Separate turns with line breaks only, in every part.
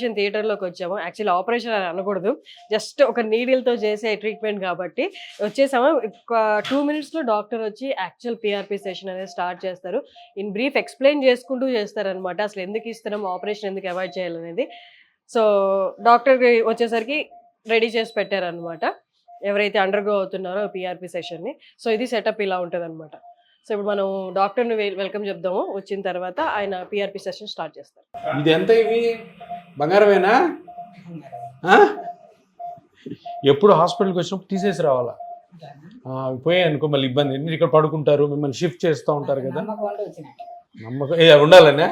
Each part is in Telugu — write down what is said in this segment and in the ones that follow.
ఆపరేషన్ థియేటర్లోకి వచ్చాము. యాక్చువల్లీ ఆపరేషన్ అని అనకూడదు. జస్ట్ ఒక నీడిల్తో చేసే ట్రీట్మెంట్ కాబట్టి వచ్చేసాము. టూ మినిట్స్లో డాక్టర్ వచ్చి యాక్చువల్ పిఆర్పి సెషన్ అనేది స్టార్ట్ చేస్తారు. ఇన్ బ్రీఫ్ ఎక్స్ప్లెయిన్ చేసుకుంటూ చేస్తారనమాట అసలు ఎందుకు ఇస్తున్నాము ఆపరేషన్ ఎందుకు అవాయిడ్ చేయాలనేది. సో డాక్టర్కి వచ్చేసరికి రెడీ చేసి పెట్టారనమాట ఎవరైతే అండర్గో అవుతున్నారో పిఆర్పి సెషన్ని సో ఇది సెటప్ ఇలా ఉంటుంది అనమాట సో ఇప్పుడు మనం డాక్టర్ని వెల్కమ్ చెప్దాము. వచ్చిన తర్వాత ఆయన పిఆర్పి సెషన్ స్టార్ట్ చేస్తారు.
ఇది ఎంత ఇవి? బంగారమేనా? ఆ? ఎప్పుడు హాస్పిటల్కి వచ్చినప్పుడు తీసేసి రావాలా? పోయాయి అనుకో మళ్ళీ ఇబ్బంది. మీరు ఇక్కడ పడుకుంటారు మిమ్మల్ని షిఫ్ట్ చేస్తూ ఉంటారు కదా.
నమ్మకం
ఏ ఉండాలనే?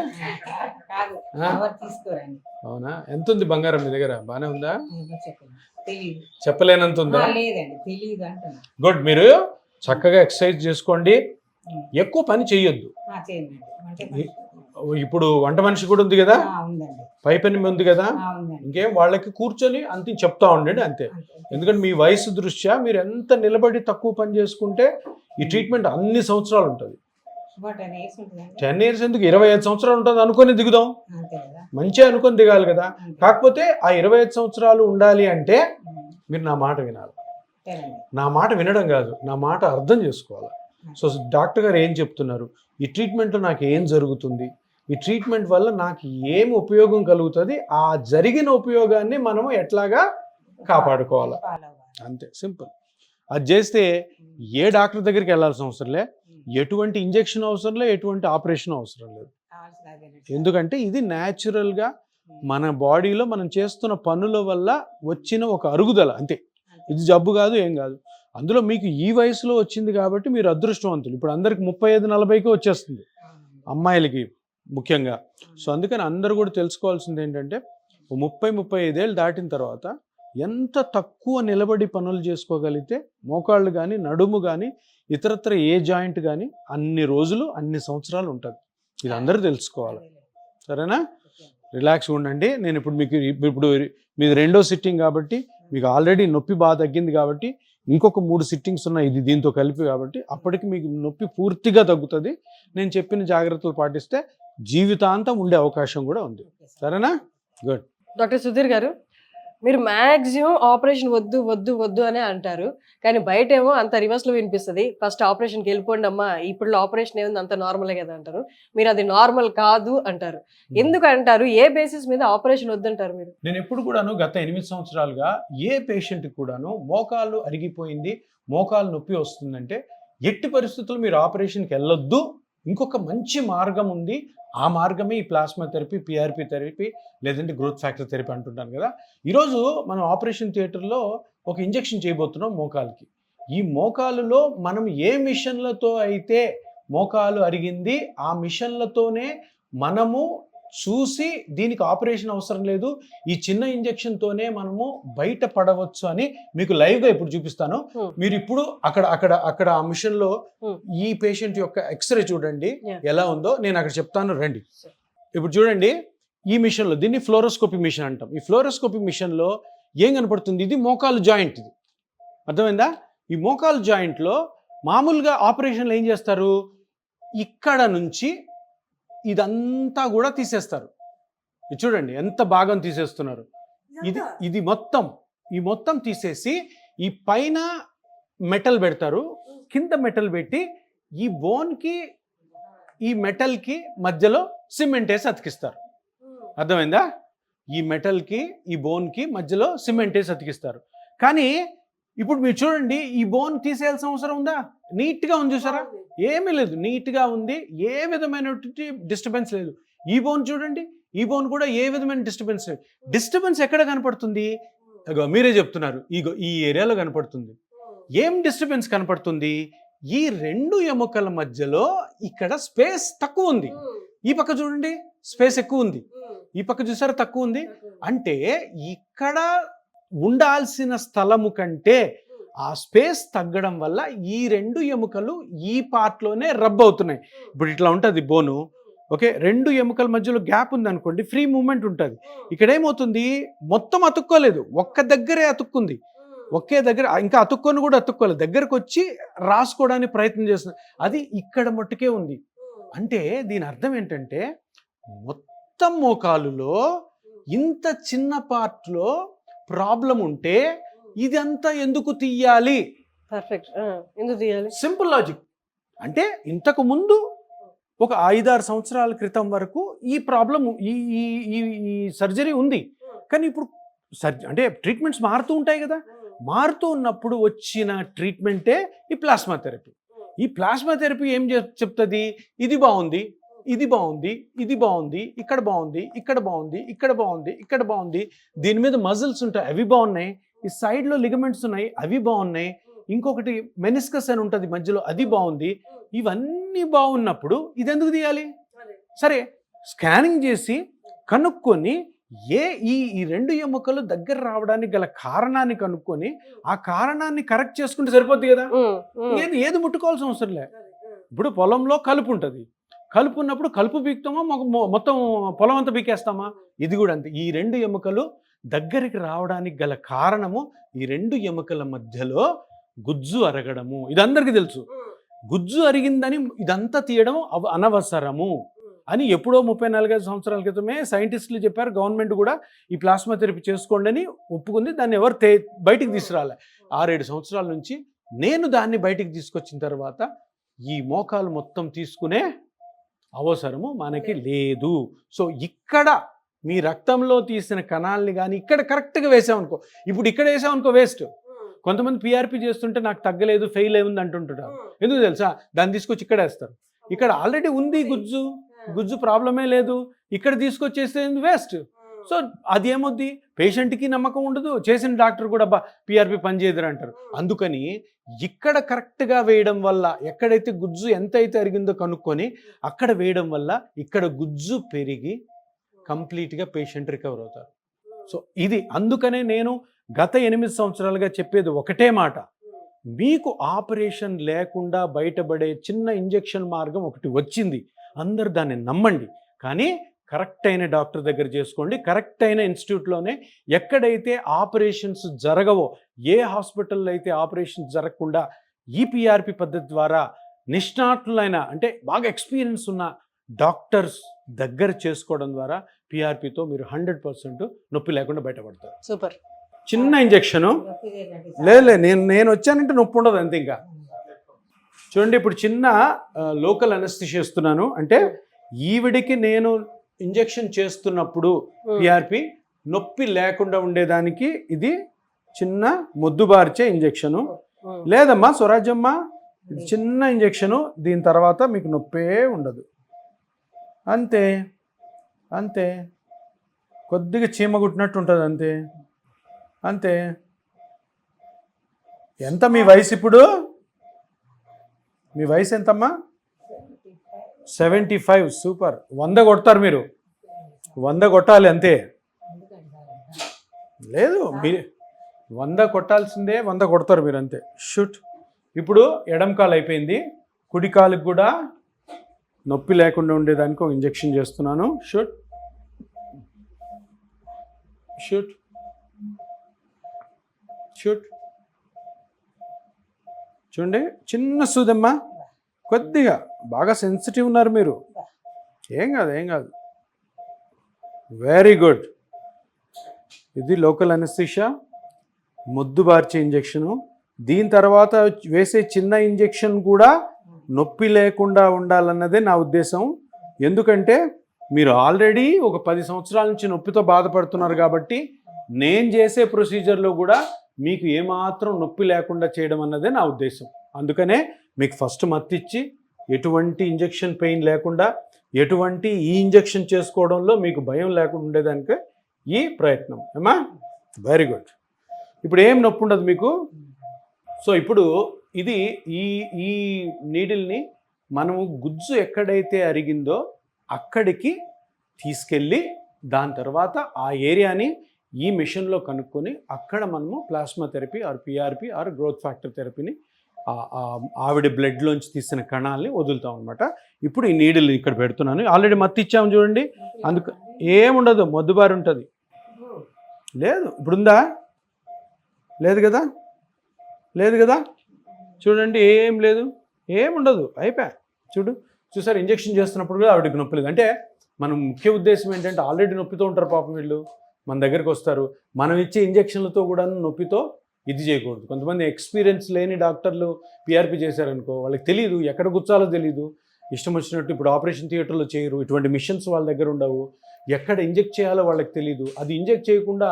అవునా? ఎంత ఉంది బంగారం మీ దగ్గర? బానే ఉందా? చెప్పలేనంత ఉందా గుడ్ మీరు చక్కగా ఎక్సర్సైజ్ చేసుకోండి. ఎక్కువ పని
పని.
ఇప్పుడు వంట మనిషి కూడా ఉంది కదా? పై పని ఉంది కదా? ఇంకేం వాళ్ళకి కూర్చొని అంతే చెప్తా ఉండండి అంతే. ఎందుకంటే మీ వయసు దృష్ట్యా మీరు ఎంత నిలబడి తక్కువ పని చేసుకుంటే ఈ ట్రీట్మెంట్ అన్ని సంవత్సరాలు ఉంటుంది. టెన్ ఇయర్స్ ఎందుకు? ఇరవై ఐదు సంవత్సరాలు ఉంటుంది అనుకొని దిగుదాం. మంచిగా అనుకొని దిగాలి కదా. కాకపోతే ఆ ఇరవై ఐదు సంవత్సరాలు ఉండాలి అంటే మీరు నా మాట వినాలి. నా మాట వినడం కాదు. నా మాట అర్థం చేసుకోవాలి. సో డాక్టర్ గారు ఏం చెప్తున్నారు? ఈ ట్రీట్మెంట్లో నాకు ఏం జరుగుతుంది? ఈ ట్రీట్మెంట్ వల్ల నాకు ఏం ఉపయోగం కలుగుతుంది? ఆ జరిగిన ఉపయోగాన్ని మనము ఎట్లాగా కాపాడుకోవాలి. అంతే సింపుల్. అది చేస్తే ఏ డాక్టర్ దగ్గరికి వెళ్ళాల్సిన అవసరం లే ఎటువంటి ఇంజెక్షన్ అవసరం లే ఎటువంటి ఆపరేషన్ అవసరం లేదు. ఎందుకంటే ఇది న్యాచురల్గా మన బాడీలో మనం చేస్తున్న పనుల వల్ల వచ్చిన ఒక అరుగుదల అంతే. ఇది జబ్బు కాదు ఏం కాదు. అందులో మీకు ఈ వయసులో వచ్చింది కాబట్టి మీరు అదృష్టవంతులు. ఇప్పుడు అందరికి ముప్పై ఐదు నలభైకి వచ్చేస్తుంది. అమ్మాయిలకి ముఖ్యంగా. సో అందుకని అందరూ కూడా తెలుసుకోవాల్సింది ఏంటంటే ముప్పై ముప్పై ఐదేళ్ళు దాటిన తర్వాత ఎంత తక్కువ నిలబడి పనులు చేసుకోగలిగితే మోకాళ్ళు కానీ నడుము కానీ ఇతరత్ర ఏ జాయింట్ కానీ అన్ని రోజులు అన్ని సంవత్సరాలు ఉంటుంది. ఇది అందరూ తెలుసుకోవాలి. సరేనా?
ఓకే.
రిలాక్స్గా ఉండండి. నేను ఇప్పుడు మీకు ఇప్పుడు మీది రెండో సిట్టింగ్ కాబట్టి మీకు ఆల్రెడీ నొప్పి బాగా తగ్గింది కాబట్టి ఇంకొక మూడు సిట్టింగ్స్ ఉన్నాయి ఇది దీంతో కలిపి కాబట్టి అప్పటికి మీకు నొప్పి పూర్తిగా తగ్గుతుంది. నేను చెప్పిన జాగ్రత్తలు పాటిస్తే జీవితాంతం ఉండే అవకాశం కూడా ఉంది. సరేనా? గుడ్
డాక్టర్ సుధీర్ గారు మీరు మ్యాక్సిమం ఆపరేషన్ వద్దు వద్దు వద్దు అనే అంటారు. కానీ బయట ఏమో అంత రివర్స్లో వినిపిస్తుంది. ఫస్ట్ ఆపరేషన్కి వెళ్ళిపోండి అమ్మా ఇప్పుడు ఆపరేషన్ ఏముంది అంత నార్మలే కదా అంటారు. మీరు అది నార్మల్ కాదు అంటారు. ఎందుకు అంటారు? ఏ బేసిస్ మీద ఆపరేషన్ వద్దంటారు మీరు?
నేను ఎప్పుడు కూడాను గత ఎనిమిది సంవత్సరాలుగా ఏ పేషెంట్కి కూడాను మోకాళ్ళు అరిగిపోయింది మోకాలు నొప్పి వస్తుందంటే ఎట్టి పరిస్థితుల్లో మీరు ఆపరేషన్కి వెళ్ళొద్దు ఇంకొక మంచి మార్గం ఉంది. ఆ మార్గమే ఈ ప్లాస్మా థెరపీ పిఆర్పి థెరపీ లేదంటే గ్రోత్ ఫ్యాక్టర్ థెరపీ అంటుంటాను కదా. ఈరోజు మనం ఆపరేషన్ థియేటర్లో ఒక ఇంజెక్షన్ చేయబోతున్నాం మోకాలుకి. ఈ మోకాలులో మనం ఏ మిషన్లతో అయితే మోకాలు అరిగింది ఆ మిషన్లతోనే మనము చూసి దీనికి ఆపరేషన్ అవసరం లేదు. ఈ చిన్న ఇంజెక్షన్తోనే మనము బయట పడవచ్చు అని మీకు లైవ్గా ఇప్పుడు చూపిస్తాను. మీరు ఇప్పుడు అక్కడ అక్కడ అక్కడ ఆ మిషన్లో. ఈ పేషెంట్ యొక్క ఎక్స్రే చూడండి. ఎలా ఉందో నేను అక్కడ చెప్తాను రండి. ఇప్పుడు చూడండి ఈ మిషన్లో దీన్ని ఫ్లోరోస్కోపీ మిషన్ అంటాం. ఈ ఫ్లోరోస్కోపీ మిషన్లో ఏం కనపడుతుంది? ఇది మోకాలు జాయింట్ ఇది. అర్థమైందా? ఈ మోకాలు జాయింట్లో మామూలుగా ఆపరేషన్లు ఏం చేస్తారు? ఇక్కడ నుంచి ఇదంతా కూడా తీసేస్తారు. ఇది చూడండి ఎంత భాగం తీసేస్తున్నారు. ఇది ఇది మొత్తం ఈ మొత్తం తీసేసి ఈ పైన మెటల్ పెడతారు. కింద మెటల్ పెట్టి ఈ బోన్కి ఈ మెటల్కి మధ్యలో సిమెంట్ వేసి అతికిస్తారు. అర్థమైందా? ఈ మెటల్కి ఈ బోన్కి మధ్యలో సిమెంట్ వేసి అతికిస్తారు. కానీ ఇప్పుడు మీరు చూడండి ఈ బోన్ తీసేయాల్సిన అవసరం ఉందా? నీట్గా ఉంది చూసారా? ఏమీ లేదు. నీట్గా ఉంది. ఏ విధమైనటువంటి డిస్టర్బెన్స్ లేదు. ఈ బోన్ చూడండి. ఈ బోన్ కూడా ఏ విధమైన డిస్టర్బెన్స్ లేదు. డిస్టర్బెన్స్ ఎక్కడ కనపడుతుంది? మీరే చెప్తున్నారు. ఇగో ఈ ఏరియాలో కనపడుతుంది. ఏం డిస్టర్బెన్స్ కనపడుతుంది? ఈ రెండు ఎముకల మధ్యలో ఇక్కడ స్పేస్ తక్కువ ఉంది. ఈ పక్క చూడండి. స్పేస్ ఎక్కువ ఉంది. ఈ పక్క చూసారా తక్కువ ఉంది. అంటే ఇక్కడ ఉండాల్సిన స్థలము కంటే ఆ స్పేస్ తగ్గడం వల్ల ఈ రెండు ఎముకలు ఈ పార్ట్లోనే రబ్ అవుతున్నాయి. ఇప్పుడు ఇట్లా ఉంటుంది బోను. ఓకే రెండు ఎముకల మధ్యలో గ్యాప్ ఉంది అనుకోండి ఫ్రీ మూమెంట్ ఉంటుంది. ఇక్కడ ఏమవుతుంది మొత్తం అతుక్కోలేదు. ఒక్క దగ్గరే అతుక్కుంది. ఒకే దగ్గర ఇంకా అతుక్కొని కూడా అతుక్కోలేదు. దగ్గరకు వచ్చి రాసుకోవడానికి ప్రయత్నం చేస్తుంది అది ఇక్కడ మట్టుకే ఉంది. అంటే దీని అర్థం ఏంటంటే మొత్తం మోకాలులో ఇంత చిన్న పార్ట్లో ప్రాబ్లం ఉంటే ఇదంతా ఎందుకు తీయాలి?
పర్ఫెక్ట్ ఎందుకు తీయాలి?
సింపుల్ లాజిక్ అంటే ఇంతకు ముందు ఒక ఐదారు సంవత్సరాల క్రితం వరకు ఈ ప్రాబ్లం ఈ ఈ ఈ సర్జరీ ఉంది. కానీ ఇప్పుడు సర్జ అంటే ట్రీట్మెంట్స్ మారుతూ ఉంటాయి కదా. మారుతూ ఉన్నప్పుడు వచ్చిన ట్రీట్మెంటే ఈ ప్లాస్మా థెరపీ. ఈ ప్లాస్మా థెరపీ ఏం చెప్- చెప్తుంది? ఇది బాగుంది. ఇది బాగుంది ఇది బాగుంది ఇక్కడ బాగుంది ఇక్కడ బాగుంది ఇక్కడ బాగుంది ఇక్కడ బాగుంది. దీని మీద మజిల్స్ ఉంటాయి అవి బాగున్నాయి. ఈ సైడ్లో లిగమెంట్స్ ఉన్నాయి అవి బాగున్నాయి. ఇంకొకటి మెనిస్కస్ అని ఉంటుంది మధ్యలో అది బాగుంది. ఇవన్నీ బాగున్నప్పుడు ఇది ఎందుకు తీయాలి? సరే స్కానింగ్ చేసి కనుక్కొని ఏ ఈ ఈ రెండు ఎముకలు దగ్గర రావడానికి గల కారణాన్ని కనుక్కొని ఆ కారణాన్ని కరెక్ట్ చేసుకుంటే సరిపోద్ది కదా. ఏది ఏది ముట్టుకోవాల్సిన అవసరం లే. ఇప్పుడు పొలంలో కలుపు ఉంటుంది. కలుపు ఉన్నప్పుడు కలుపు బీక్తామా? మొ- మొ- మొత్తం పొలం అంతా బీకేస్తామా? ఇది కూడా అంతే. ఈ రెండు ఎముకలు దగ్గరికి రావడానికి గల కారణము ఈ రెండు ఎముకల మధ్యలో గుజ్జు అరగడము. ఇది అందరికీ తెలుసు. గుజ్జు అరిగిందని ఇదంతా తీయడం అవ- అనవసరము అని ఎప్పుడో ముప్పై నాలుగైదు సంవత్సరాల క్రితమే సైంటిస్టులు చెప్పారు. గవర్నమెంట్ కూడా ఈ ప్లాస్మా థెరపీ చేసుకోండి అని ఒప్పుకుంది. దాన్ని ఎవరు తే బయటికి తీసుకురాలే. ఆరేడు సంవత్సరాల నుంచి నేను దాన్ని బయటికి తీసుకొచ్చిన తర్వాత ఈ మోకాలు మొత్తం తీసుకునే అవసరము మనకి లేదు. సో ఇక్కడ మీ రక్తంలో తీసిన కణాలని కానీ ఇక్కడ కరెక్ట్గా వేసామనుకో ఇప్పుడు ఇక్కడ వేసామనుకో వేస్ట్. కొంతమంది పిఆర్పి చేస్తుంటే నాకు తగ్గలేదు ఫెయిల్ అయింది అంటుంటారు. ఎందుకు తెలుసా? దాన్ని తీసుకొచ్చి ఇక్కడ వేస్తారు. ఇక్కడ ఆల్రెడీ ఉంది గుజ్జు. గుజ్జు ప్రాబ్లమే లేదు. ఇక్కడ తీసుకొచ్చేస్తే వేస్ట్. సో అది ఏమొద్ది పేషెంట్కి నమ్మకం ఉండదు. చేసిన డాక్టర్ కూడా బా పిఆర్పి పనిచేయదురు అంటారు అందుకని ఇక్కడ కరెక్ట్గా వేయడం వల్ల ఎక్కడైతే గుజ్జు ఎంత అయితే అరిగిందో కనుక్కొని అక్కడ వేయడం వల్ల ఇక్కడ గుజ్జు పెరిగి కంప్లీట్గా పేషెంట్ రికవర్ అవుతారు. సో ఇది అందుకనే నేను గత ఎనిమిది సంవత్సరాలుగా చెప్పేది ఒకటే మాట. మీకు ఆపరేషన్ లేకుండా బయటపడే చిన్న ఇంజెక్షన్ మార్గం ఒకటి వచ్చింది. అందరు దాన్ని నమ్మండి. కానీ కరెక్ట్ అయిన డాక్టర్ దగ్గర చేసుకోండి. కరెక్ట్ అయిన ఇన్స్టిట్యూట్లోనే ఎక్కడైతే ఆపరేషన్స్ జరగవో ఏ హాస్పిటల్లో అయితే ఆపరేషన్స్ జరగకుండా ఈపీఆర్పి పద్ధతి ద్వారా నిష్ణాతులైన అంటే బాగా ఎక్స్పీరియన్స్ ఉన్న డాక్టర్స్ దగ్గర చేసుకోవడం ద్వారా పిఆర్పితో మీరు హండ్రెడ్ పర్సెంట్ నొప్పి లేకుండా బయటపడతారు.
సూపర్.
చిన్న ఇంజెక్షను. లేదు నేను నేను వచ్చానంటే నొప్పి ఉండదు అంతే ఇంకా. చూడండి ఇప్పుడు చిన్న లోకల్ అనస్థిషియా ఇస్తున్నాను అంటే ఈవిడికి నేను ఇంజెక్షన్ చేస్తున్నప్పుడు పిఆర్పి నొప్పి లేకుండా ఉండేదానికి ఇది చిన్న మొద్దుబార్చే ఇంజెక్షను. లేదమ్మా స్వరాజ్యమ్మ ఇది చిన్న ఇంజెక్షను దీని తర్వాత మీకు నొప్పే ఉండదు. అంతే అంతే. కొద్దిగా చీమ కుట్టినట్టు ఉంటుంది అంతే. అంతే. ఎంత మీ వయసు ఇప్పుడు? మీ వయసు ఎంతమ్మా? Seventy five super. వంద కొడతారు మీరు. వంద కొట్టాలి అంతే. లేదు మీరు వంద కొట్టాల్సిందే వంద కొడతారు మీరు అంతే. షూట్. ఇప్పుడు ఎడం కాలు అయిపోయింది. కుడి కాలుకి కూడా నొప్పి లేకుండా ఉండేదానికి ఒక ఇంజెక్షన్ చేస్తున్నాను. షూట్. షూట్. షూట్. చూడండి చిన్న సూదమ్మా. కొద్దిగా బాగా సెన్సిటివ్ ఉన్నారు మీరు. ఏం కాదు ఏం కాదు. వెరీ గుడ్ ఇది లోకల్ అనస్థిషా ముద్దు బార్చే ఇంజెక్షను దీని తర్వాత వేసే చిన్న ఇంజెక్షన్ కూడా నొప్పి లేకుండా ఉండాలన్నదే నా ఉద్దేశం. ఎందుకంటే మీరు ఆల్రెడీ ఒక పది సంవత్సరాల నుంచి నొప్పితో బాధపడుతున్నారు కాబట్టి నేను చేసే ప్రొసీజర్లో కూడా మీకు ఏమాత్రం నొప్పి లేకుండా చేయడం అన్నదే నా ఉద్దేశం. అందుకనే మీకు ఫస్ట్ మత్తిచ్చి ఎటువంటి ఇంజెక్షన్ పెయిన్ లేకుండా ఎటువంటి ఈ ఇంజెక్షన్ చేసుకోవడంలో మీకు భయం లేకుండా ఉండేదానికి ఈ ప్రయత్నం. ఏమా? వెరీ గుడ్ ఇప్పుడు ఏం నొప్పి ఉండదు మీకు? సో ఇప్పుడు ఇది ఈ ఈ నీడిల్ని మనము గుజ్జు ఎక్కడైతే అరిగిందో అక్కడికి తీసుకెళ్ళి దాని తర్వాత ఆ ఏరియాని ఈ మిషన్లో కనుక్కొని అక్కడ మనము plasma therapy or PRP or growth factor థెరపీని ఆవిడ బ్లడ్లోంచి తీసిన కణాలని వదులుతాం అనమాట ఇప్పుడు ఈ నీడిల్ ఇక్కడ పెడుతున్నాను. ఆల్రెడీ మత్తి ఇచ్చాము చూడండి. అందుకు ఏముండదు మొద్దుబారి ఉంటుంది. లేదు ఇప్పుడుందా? లేదు కదా? లేదు కదా? చూడండి ఏం లేదు. ఏముండదు అయిపోయా చూడు చూసారు ఇంజెక్షన్ చేస్తున్నప్పుడు కూడా ఆవిడకి నొప్పి లేదు. అంటే మన ముఖ్య ఉద్దేశం ఏంటంటే ఆల్రెడీ నొప్పితో ఉంటారు పాపం వీళ్ళు. మన దగ్గరికి వస్తారు. మనం ఇచ్చే ఇంజక్షన్లతో కూడా నొప్పితో ఇది చేయకూడదు. కొంతమంది ఎక్స్పీరియన్స్ లేని డాక్టర్లు పిఆర్పి చేశారనుకో వాళ్ళకి తెలియదు ఎక్కడ గుచ్చాలో తెలియదు ఇష్టం వచ్చినట్టు ఇప్పుడు ఆపరేషన్ థియేటర్లో చేయరు ఇటువంటి మిషన్స్ వాళ్ళ దగ్గర ఉండవు. ఎక్కడ ఇంజెక్ట్ చేయాలో వాళ్ళకి తెలియదు అది ఇంజెక్ట్ చేయకుండా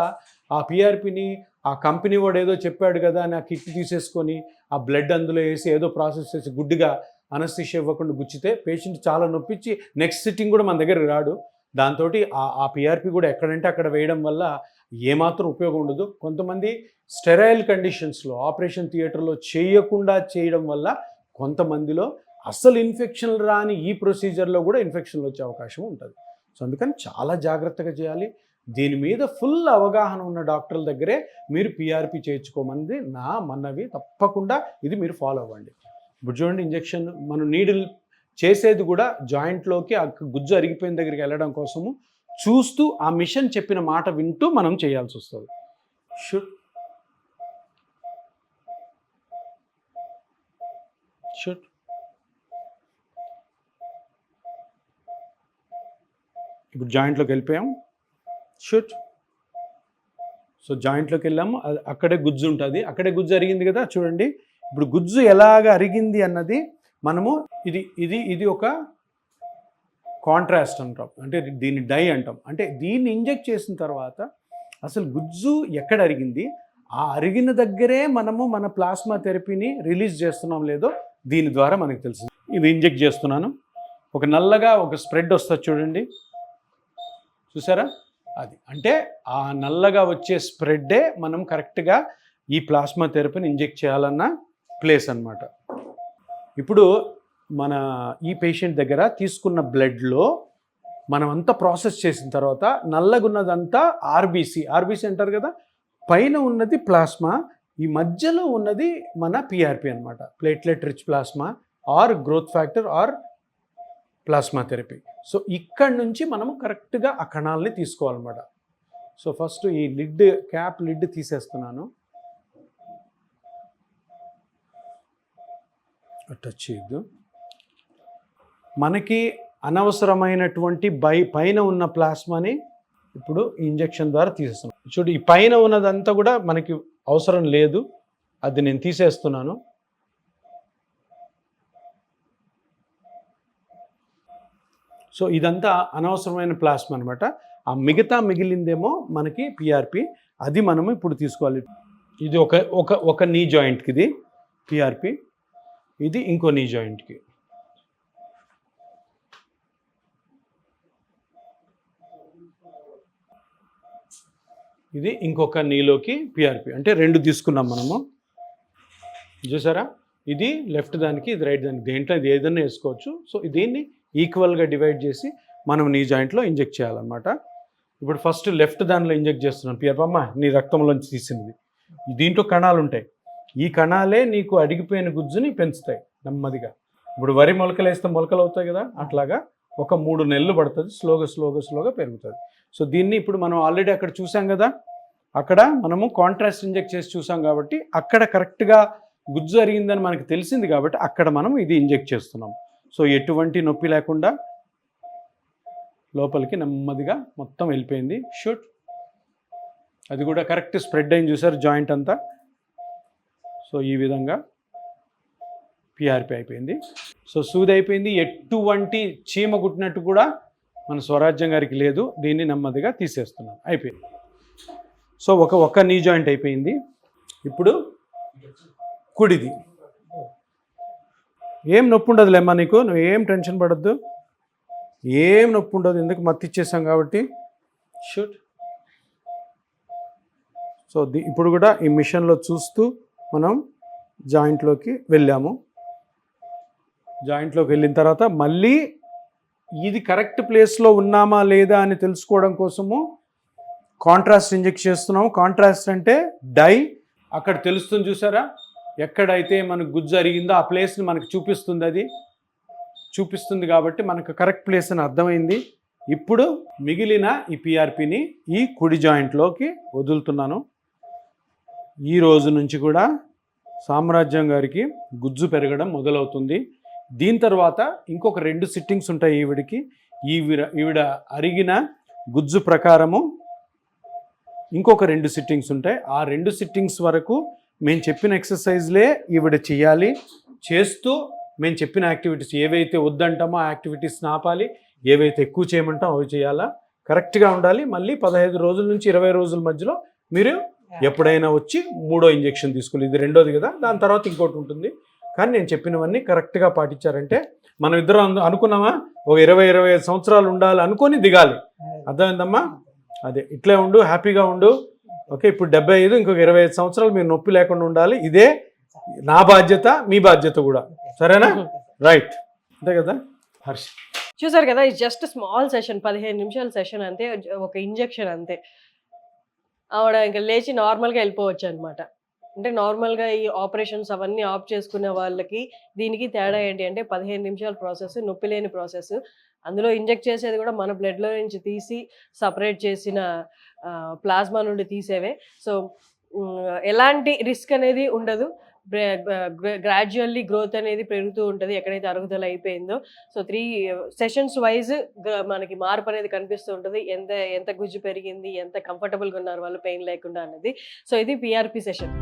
ఆ పిఆర్పిని ఆ కంపెనీ వాడు ఏదో చెప్పాడు కదా అని ఆ కిట్ తీసేసుకొని ఆ బ్లడ్ అందులో వేసి ఏదో ప్రాసెస్ చేసి గుడ్డిగా అనస్థిష ఇవ్వకుండా గుచ్చితే పేషెంట్ చాలా నొప్పించి నెక్స్ట్ సిట్టింగ్ కూడా మన దగ్గర రాడు. దాంతో ఆ ఆ పిఆర్పి కూడా ఎక్కడంటే అక్కడ వేయడం వల్ల ఏమాత్రం ఉపయోగం ఉండదు. కొంతమంది స్టెరైల్ కండిషన్స్లో ఆపరేషన్ థియేటర్లో చేయకుండా చేయడం వల్ల కొంతమందిలో అసలు ఇన్ఫెక్షన్ రాని ఈ ప్రొసీజర్లో కూడా ఇన్ఫెక్షన్లు వచ్చే అవకాశం ఉంటుంది. సో అందుకని చాలా జాగ్రత్తగా చేయాలి. దీని మీద ఫుల్ అవగాహన ఉన్న డాక్టర్ల దగ్గరే మీరు పీఆర్పీ చేయించుకోమంది నా మనవి. తప్పకుండా ఇది మీరు ఫాలో అవ్వండి. ఇప్పుడు చూడండి ఇంజెక్షన్ మనం నీడిల్ చేసేది కూడా జాయింట్లోకి ఆ గుజ్జు అరిగిపోయిన దగ్గరికి వెళ్ళడం కోసము చూస్తూ ఆ మిషన్ చెప్పిన మాట వింటూ మనం చేయాల్సి వస్తుంది. షుడ్ షుడ్ ఇప్పుడు జాయింట్లోకి వెళ్ళిపోయాం. షుట్ సో జాయింట్లోకి వెళ్ళాము. అక్కడే గుజ్జు ఉంటుంది. అక్కడే గుజ్జు అరిగింది కదా చూడండి. ఇప్పుడు గుజ్జు ఎలాగ అరిగింది అన్నది మనము ఇది ఇది ఇది ఒక కాంట్రాస్ట్ అంటాం. అంటే దీన్ని డై అంటాం. అంటే దీన్ని ఇంజెక్ట్ చేసిన తర్వాత అసలు గుజ్జు ఎక్కడ అరిగింది? ఆ అరిగిన దగ్గరే మనము మన ప్లాస్మా థెరపీని రిలీజ్ చేస్తున్నాం లేదో దీని ద్వారా మనకు తెలుసు ఇది ఇంజెక్ట్ చేస్తున్నాను. ఒక నల్లగా ఒక స్ప్రెడ్ వస్తుంది చూడండి. చూసారా? అది. అంటే ఆ నల్లగా వచ్చే స్ప్రెడ్డే మనం కరెక్ట్గా ఈ ప్లాస్మా థెరపీని ఇంజెక్ట్ చేయాలన్న ప్లేస్ అన్నమాట. ఇప్పుడు మన ఈ పేషెంట్ దగ్గర తీసుకున్న బ్లడ్లో మనం అంతా ప్రాసెస్ చేసిన తర్వాత నల్లగున్నదంతా ఆర్బీసీ ఆర్బీసీ అంటారు కదా? పైన ఉన్నది ప్లాస్మా ఈ మధ్యలో ఉన్నది మన పిఆర్పి అనమాట platelet rich plasma or growth factor or plasma therapy so ఇక్కడ నుంచి మనము కరెక్ట్గా ఆ కణాలని తీసుకోవాలన్నమాట. సో ఫస్ట్ ఈ లిడ్ క్యాప్ లిడ్ తీసేస్తున్నాను. టచ్ చేయొద్దు. మనకి అనవసరమైనటువంటి బై పైన ఉన్న ప్లాస్మాని ఇప్పుడు ఇంజెక్షన్ ద్వారా తీసేస్తున్నాం. చూడు ఈ పైన ఉన్నదంతా కూడా మనకి అవసరం లేదు. అది నేను తీసేస్తున్నాను. సో ఇదంతా అనవసరమైన ప్లాస్మా అనమాట ఆ మిగతా మిగిలిందేమో మనకి పిఆర్పి అది మనము ఇప్పుడు తీసుకోవాలి. ఇది ఒక ఒక ఒక నీ జాయింట్కి ఇది పిఆర్పి ఇది ఇంకో నీ జాయింట్కి ఇది ఇంకొక నీలోకి పిఆర్పి అంటే రెండు తీసుకున్నాం మనము. చూసారా? ఇది లెఫ్ట్ దానికి ఇది రైట్ దానికి. దేంట్లో ఇది ఏదైనా వేసుకోవచ్చు. సో దీన్ని ఈక్వల్గా డివైడ్ చేసి మనం నీ జాయింట్లో ఇంజెక్ట్ చేయాలన్నమాట. ఇప్పుడు ఫస్ట్ లెఫ్ట్ దానిలో ఇంజెక్ట్ చేస్తున్నాను పిఆర్పమ్మ నీ రక్తంలోంచి తీసినది దీంట్లో కణాలు ఉంటాయి. ఈ కణాలే నీకు అడిగిపోయిన గుజ్జుని పెంచుతాయి నెమ్మదిగా. ఇప్పుడు వరి మొలకలు వేస్తే మొలకలు అవుతాయి కదా? అట్లాగా ఒక మూడు నెలలు పడుతుంది. స్లోగా స్లోగా స్లోగా పెరుగుతుంది. సో దీన్ని ఇప్పుడు మనం ఆల్రెడీ అక్కడ చూసాం కదా? అక్కడ మనము కాంట్రాస్ట్ ఇంజెక్ట్ చేసి చూసాం కాబట్టి అక్కడ కరెక్ట్గా గుజ్జు జరిగిందని మనకు తెలిసింది కాబట్టి అక్కడ మనం ఇది ఇంజెక్ట్ చేస్తున్నాం. సో ఎటువంటి నొప్పి లేకుండా లోపలికి నెమ్మదిగా మొత్తం వెళ్ళిపోయింది. షూట్ అది కూడా కరెక్ట్ స్ప్రెడ్ అయింది చూసారు జాయింట్ అంతా. సో ఈ విధంగా పిఆర్పి అయిపోయింది. సో సూది అయిపోయింది. ఎటువంటి చీమ కుట్టినట్టు కూడా మన స్వరాజ్యం గారికి లేదు. దీన్ని నెమ్మదిగా తీసేస్తున్నాం. అయిపోయింది. సో ఒక ఒక్క నీ జాయింట్ అయిపోయింది. ఇప్పుడు కుడిది. ఏం నొప్పి ఉండదులేమ్మా నీకు? నువ్వు ఏం టెన్షన్ పడద్దు. ఏం నొప్పి ఉండదు ఎందుకు మత్తి ఇచ్చేసాం కాబట్టి. షూట్ సో ది ఇప్పుడు కూడా ఈ మిషన్లో చూస్తూ మనం జాయింట్లోకి వెళ్ళాము. జాయింట్లోకి వెళ్ళిన తర్వాత మళ్ళీ ఇది కరెక్ట్ ప్లేస్లో ఉన్నామా లేదా అని తెలుసుకోవడం కోసము కాంట్రాస్ట్ ఇంజెక్ట్ చేస్తున్నాము. కాంట్రాస్ట్ అంటే డై. అక్కడ తెలుస్తుంది చూసారా? ఎక్కడైతే మనకు గుజ్జు అరిగిందో ఆ ప్లేస్ని మనకు చూపిస్తుంది అది. చూపిస్తుంది కాబట్టి మనకు కరెక్ట్ ప్లేస్ అని అర్థమైంది. ఇప్పుడు మిగిలిన ఈ పిఆర్పిని ఈ కుడి జాయింట్లోకి వదులుతున్నాను. ఈ రోజు నుంచి కూడా సామ్రాజ్యం గారికి గుజ్జు పెరగడం మొదలవుతుంది. దీని తర్వాత ఇంకొక రెండు సిట్టింగ్స్ ఉంటాయి ఈవిడికి. ఈవిడ ఈవిడ అరిగిన గుజ్జు ప్రకారము ఇంకొక రెండు సిట్టింగ్స్ ఉంటాయి. ఆ రెండు సిట్టింగ్స్ వరకు మేము చెప్పిన ఎక్సర్సైజ్లే ఈవిడ చేయాలి చేస్తూ మేము చెప్పిన యాక్టివిటీస్ ఏవైతే వద్దంటామో ఆ యాక్టివిటీస్ని ఆపాలి ఏవైతే ఎక్కువ చేయమంటామో అవి చేయాలా. కరెక్ట్గా ఉండాలి. మళ్ళీ పదహైదు రోజుల నుంచి ఇరవై రోజుల మధ్యలో మీరు ఎప్పుడైనా వచ్చి మూడో ఇంజెక్షన్ తీసుకోవాలి. ఇది రెండోది కదా. దాని తర్వాత ఇంకోటి ఉంటుంది. కానీ నేను చెప్పినవన్నీ కరెక్ట్గా పాటించారంటే మనం ఇద్దరం అను- అనుకున్నామా? ఒక ఇరవై ఇరవై ఐదు సంవత్సరాలు ఉండాలి అనుకొని దిగాలి. అర్థమైందమ్మా? అదే ఇట్లే ఉండు హ్యాపీగా ఉండు. ఓకే ఇప్పుడు డెబ్బై ఐదు ఇంకొక ఇరవై ఐదు సంవత్సరాలు మీరు నొప్పి లేకుండా ఉండాలి. ఇదే నా బాధ్యత మీ బాధ్యత కూడా. సరేనా? రైట్. అంతే కదా? హర్ష్.
చూసారు కదా ఇది జస్ట్ స్మాల్ సెషన్ పదిహేను నిమిషాల సెషన్ అంతే ఒక ఇంజెక్షన్ అంతే. ఆవిడ ఇంకా లేచి నార్మల్గా వెళ్ళిపోవచ్చు అనమాట అంటే నార్మల్గా ఈ ఆపరేషన్స్ అవన్నీ ఆఫ్ చేసుకునే వాళ్ళకి దీనికి తేడా ఏంటి అంటే పదిహేను నిమిషాల ప్రాసెస్ నొప్పి లేని ప్రాసెస్ అందులో ఇంజెక్ట్ చేసేది కూడా మన బ్లడ్లో నుంచి తీసి సపరేట్ చేసిన ప్లాస్మా నుండి తీసేవే. సో ఎలాంటి రిస్క్ అనేది ఉండదు. గ్రాడ్యువల్లీ గ్రోత్ అనేది పెరుగుతూ ఉంటుంది. ఎక్కడైతే అరుగుదల అయిపోయిందో. సో త్రీ సెషన్స్ వైజ్ మనకి మార్పు అనేది కనిపిస్తూ ఉంటుంది. ఎంత ఎంత గుజ్జు పెరిగింది ఎంత కంఫర్టబుల్గా ఉన్నారు వాళ్ళు పెయిన్ లేకుండా అనేది సో ఇది పిఆర్పి సెషన్